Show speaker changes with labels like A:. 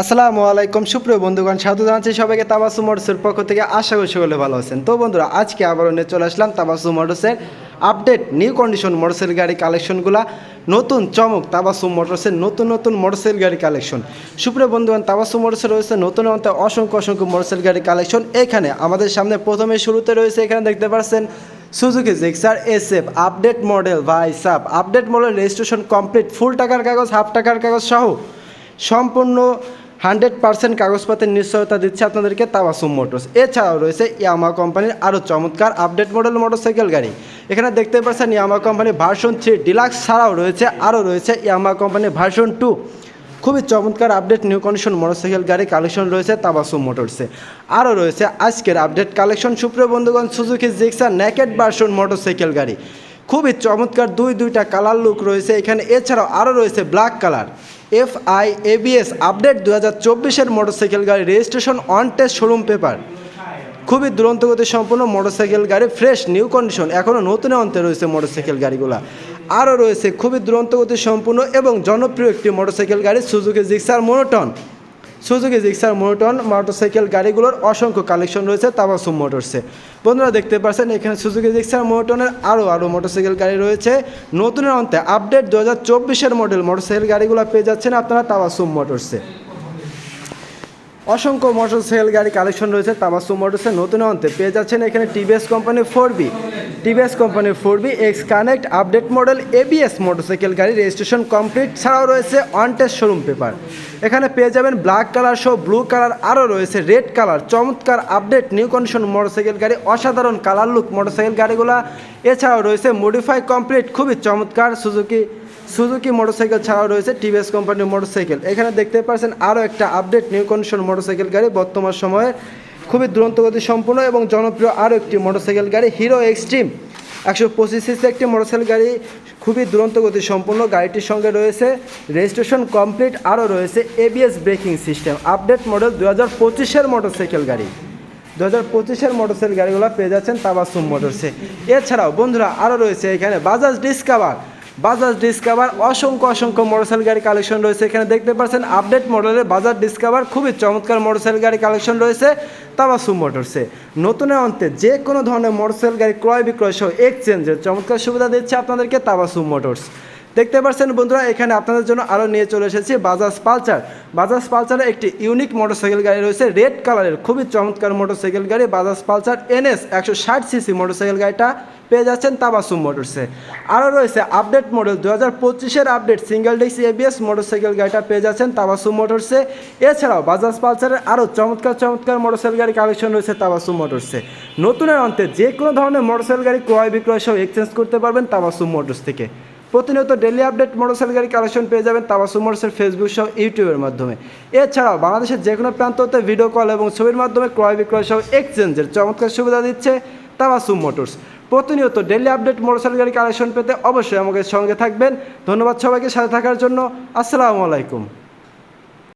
A: আসসালামু আলাইকুম, সুপ্রিয় বন্ধুগণ সাধু জানাচ্ছি সবাইকে তাবাসু মোটরসের পক্ষ থেকে। আশা করি সকলে ভালো আছেন। তো বন্ধুরা, আজকে আবারও নিয়ে চলে আসলাম তাবাসু মোটরসের আপডেট নিউ কন্ডিশন মোটরসাইকেল গাড়ি কালেকশনগুলা নতুন, চমক তাবাসু মোটরসের নতুন নতুন মোটরসাইকেল গাড়ি কালেকশন সুপ্রিয় বন্ধুগণ তাবাসু মোটরসে রয়েছে নতুন নতুন অসংখ্য অসংখ্য মোটরসাইকেল গাড়ি কালেকশন এখানে আমাদের সামনে প্রথমে শুরুতে রয়েছে, এখানে দেখতে পাচ্ছেন Suzuki Gixxer S F update model ভাই সাব। আপডেট মডেল রেজিস্ট্রেশন কমপ্লিট ফুল টাকার কাগজ হাফ টাকার কাগজ সহ। সম্পূর্ণ হান্ড্রেড পার্সেন্ট কাগজপত্রের নিশ্চয়তা দিচ্ছে আপনাদেরকে তাওয়াসুম মোটরস এছাড়াও রয়েছে ইয়ামা কোম্পানির আরও চমৎকার আপডেট মডেল মোটরসাইকেল গাড়ি। এখানে দেখতে পাচ্ছেন ইয়ামা কোম্পানির ভার্সন থ্রি ডিলাক্স ছাড়াও রয়েছে, আরও রয়েছে ইয়ামা কোম্পানির ভার্সন টু খুবই চমৎকার আপডেট নিউ কন্ডিশন মোটরসাইকেল গাড়ি কালেকশন রয়েছে তাবাসুম মোটরসে আরও রয়েছে আজকের আপডেট কালেকশন সুপ্রিয় বন্ধুগণ Suzuki Gixxer naked version motorcycle গাড়ি। খুবই চমৎকার দুই দুইটা কালার লুক রয়েছে। এখানে এছাড়াও আরও রয়েছে black colour F I ABS update দু হাজার চব্বিশের মোটরসাইকেল গাড়ি registration on test showroom paper খুবই দুরন্ত গতি সম্পূর্ণ মোটরসাইকেল গাড়ি ফ্রেশ নিউ কন্ডিশন এখনও নতুন অন্তে রয়েছে মোটরসাইকেল গাড়িগুলো। আরও রয়েছে খুবই দুরন্ত গতি সম্পূর্ণ এবং জনপ্রিয় একটি মোটরসাইকেল গাড়ি Suzuki Gixxer monotone Suzuki, Gixxer মোটন motorcycle গাড়িগুলোর অসংখ্য কালেকশন রয়েছে তাবাসুম মোটরসে বন্ধুরা দেখতে পাচ্ছেন, এখানে সুযোগে জিক্সার মোটনের আরও আরও মোটরসাইকেল গাড়ি রয়েছে। নতুনের অন্তে আপডেট দু হাজার মডেল মোটরসাইকেল গাড়িগুলো পেয়ে যাচ্ছেন আপনারা তাবাসুম মোটরসে অসংখ্য মোটরসাইকেল গাড়ি কালেকশন রয়েছে তাবাসু মোটরসের নতুন অন্তে পেয়ে যাচ্ছেন এখানে টিভিএস কোম্পানির ফোর বি টিভিএস কোম্পানির four B X connect update model ABS motorcycle গাড়ি রেজিস্ট্রেশন কমপ্লিট ছাড়াও রয়েছে অন শোরুম পেপার এখানে পেয়ে যাবেন ব্ল্যাক কালার সহ ব্লু কালার আরও রয়েছে রেড কালার চমৎকার আপডেট নিউ কন্ডিশন মোটরসাইকেল গাড়ি, অসাধারণ কালার লুক মোটরসাইকেল গাড়িগুলা। এছাড়াও রয়েছে মডিফাই কমপ্লিট খুবই চমৎকার সুজুকি সুজুকি মোটরসাইকেল ছাড়াও রয়েছে টিভিএস কোম্পানির মোটরসাইকেল এখানে দেখতে পাচ্ছেন আরও একটা আপডেট নিউ কন্ডিশন মোটরসাইকেল গাড়ি বর্তমান সময়ে খুবই দুরন্ত গতি সম্পূর্ণ এবং জনপ্রিয় আরও একটি মোটরসাইকেল গাড়ি হিরো এক্সট্রিম একশো পঁচিশ সিসি একটি মোটরসাইকেল গাড়ি, খুবই দুরন্ত গতি গাড়িটির সঙ্গে রয়েছে। রেজিস্ট্রেশন কমপ্লিট আরও রয়েছে ABS braking system update model দু হাজার পঁচিশের মোটরসাইকেল গাড়ি। দু হাজার পঁচিশের মোটরসাইকেল গাড়িগুলো পেয়ে যাচ্ছেন তাবাসুম মোটরসে এছাড়াও বন্ধুরা, আরও রয়েছে এখানে বাজাজ ডিসকাভার বাজাজ ডিসকাভার অসংখ্য অসংখ্য মোটরসাইকেল গাড়ি কালেকশন রয়েছে। এখানে দেখতে পাচ্ছেন আপডেট মডেলের বাজাজ ডিসকাভার খুবই চমৎকার মোটরসাইকেল গাড়ি কালেকশন রয়েছে তাবাসু মোটরসে নতুনের অন্তে যে কোনো ধরনের মোটরসাইকেল গাড়ি ক্রয় বিক্রয় সহ এক্সচেঞ্জের চমৎকার সুবিধা দিচ্ছে আপনাদেরকে তাবাসু মোটরস দেখতে পাচ্ছেন বন্ধুরা, এখানে আপনাদের জন্য আরও নিয়ে চলে এসেছি বাজাজ পালচার বাজাজ পালচারের একটি ইউনিক মোটরসাইকেল গাড়ি রয়েছে রেড কালারের খুবই চমৎকার মোটরসাইকেল গাড়ি। বাজাজ পালচার এনএস একশো ষাট সিসি মোটরসাইকেল গাড়িটা পেয়ে যাচ্ছেন তাবাসুম মোটরসে আরও রয়েছে আপডেট মডেল দু হাজার পঁচিশের update single disc ABS motorcycle গাড়িটা পেয়ে যাচ্ছেন তাবাসুম মোটরসে এছাড়াও বাজাজ পালচারের আরও চমৎকার চমৎকার মোটরসাইকেল গাড়ি কালেকশন রয়েছে তাবাসুম মোটরসে নতুনের অন্তে যে কোনো ধরনের মোটরসাইকেল গাড়ি ক্রয় বিক্রয় সহ এক্সচেঞ্জ করতে পারবেন তাবাসুম মোটরস থেকে। প্রতিনিয়ত ডেলি আপডেট মোটরসাইকেল গাড়ি কালেকশন পেয়ে যাবেন তাবাসু মোটরসের ফেসবুক সহ ইউটিউবের মাধ্যমে। এছাড়াও বাংলাদেশের যে কোনো প্রান্ততে ভিডিও কল এবং ছবির মাধ্যমে ক্রয় বিক্রয় সহ এক্সচেঞ্জের চমৎকার সুবিধা দিচ্ছে তাবাসু মোটরস প্রতিনিয়ত ডেলি আপডেট মোটরসাইকেল গাড়ি কালেকশন পেতে অবশ্যই আমাকে সঙ্গে থাকবেন। ধন্যবাদ সবাইকে সাথে থাকার জন্য। আসসালামু আলাইকুম।